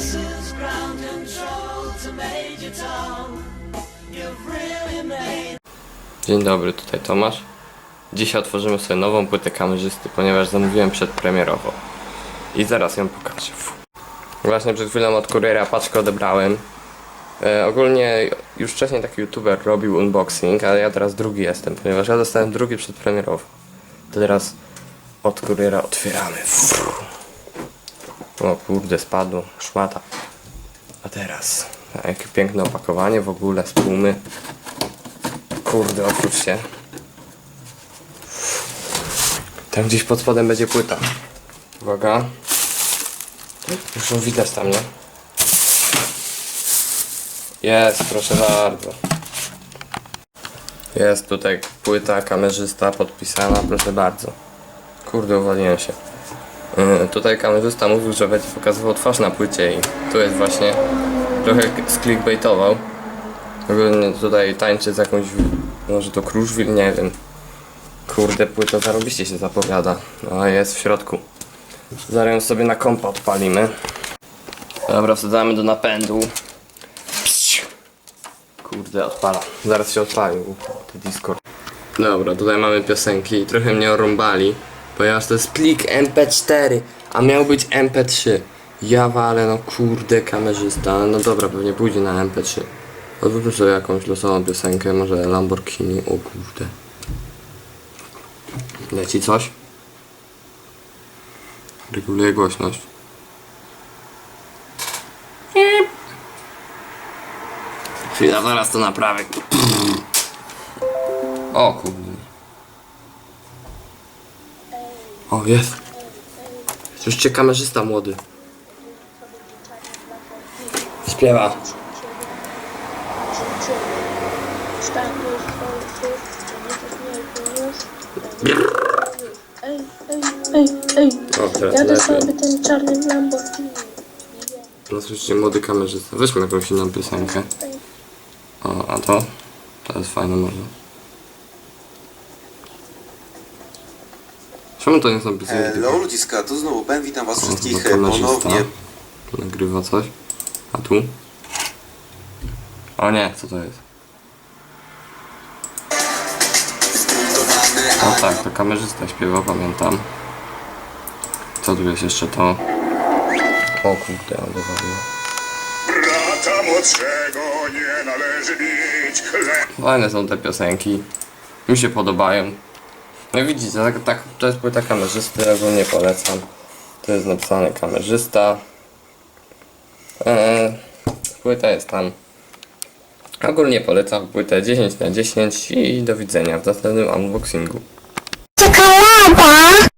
ground control to Major Tom. You've really made Dzień dobry, tutaj Tomasz. Dzisiaj otworzymy sobie nową płytę kamerzysty, ponieważ zamówiłem przedpremierowo. I zaraz ją pokażę. Właśnie przed chwilą od kuriera paczkę odebrałem. E, ogólnie już wcześniej taki youtuber robił unboxing, ale ja teraz drugi jestem, ponieważ ja dostałem drugi przedpremierowo. To teraz od kuriera otwieramy. Fu. O kurde, spadło, szmata. A teraz, a jakie piękne opakowanie w ogóle z pumy. Kurde, otwórz się. Tam gdzieś pod spodem będzie płyta. Uwaga. Już ją widać tam, nie? Jest, proszę bardzo. Jest tutaj płyta, kamerzysta podpisana, proszę bardzo. Kurde, uwaliłem się. Yy, tutaj kamerzysta mówił, że będzie pokazywał twarz na płycie i tu jest właśnie trochę sklickbaitował. Tutaj tańczy z jakąś, może to Kruszwil, nie wiem. Kurde, płyta zarobiście się zapowiada. A jest w środku. Zaraz sobie na kompa odpalimy. Dobra, wsadzamy do napędu. Kurde, odpala. Zaraz się odpalił. Discord. Dobra, tutaj mamy piosenki trochę mnie orąbali, ponieważ to jest plik MP4, a miał być MP3. Ja walę, no kurde, kamerzysta. No dobra, pewnie pójdzie na MP3. Odwróćmy sobie jakąś losową piosenkę, może Lamborghini, o kurde. Leci coś? Reguluję głośność. Chwila, zaraz to naprawię. O kurde. O, jest. Słyszycie kamerzysta młody. Śpiewa. Ej, ej, ej, ej. O, teraz Jadę lepiej. sobie tym czarnym Lamborghini. No słyszycie, młody kamerzysta. Weźmy jakąś inną piosenkę. O, a to? To jest fajne może. Czemu to nie są piosenki Hello tylko... ludziska, tu znowu Ben, witam was O, wszystkich no kamerzysta. ponownie. Nagrywa coś. A tu? O nie, co to jest? O tak, to kamerzysta śpiewa, pamiętam. Co tu jest jeszcze to? O kurde, ale wywaliło. Brata młodszego nie należy bić chleb. Fajne są te piosenki. Mi się podobają. No widzicie, tak, tak, to jest płyta kamerzysty, ogólnie polecam. To jest napisane kamerzysta. Eee, płyta jest tam. Ogólnie polecam płytę 10 na 10 i do widzenia w następnym unboxingu.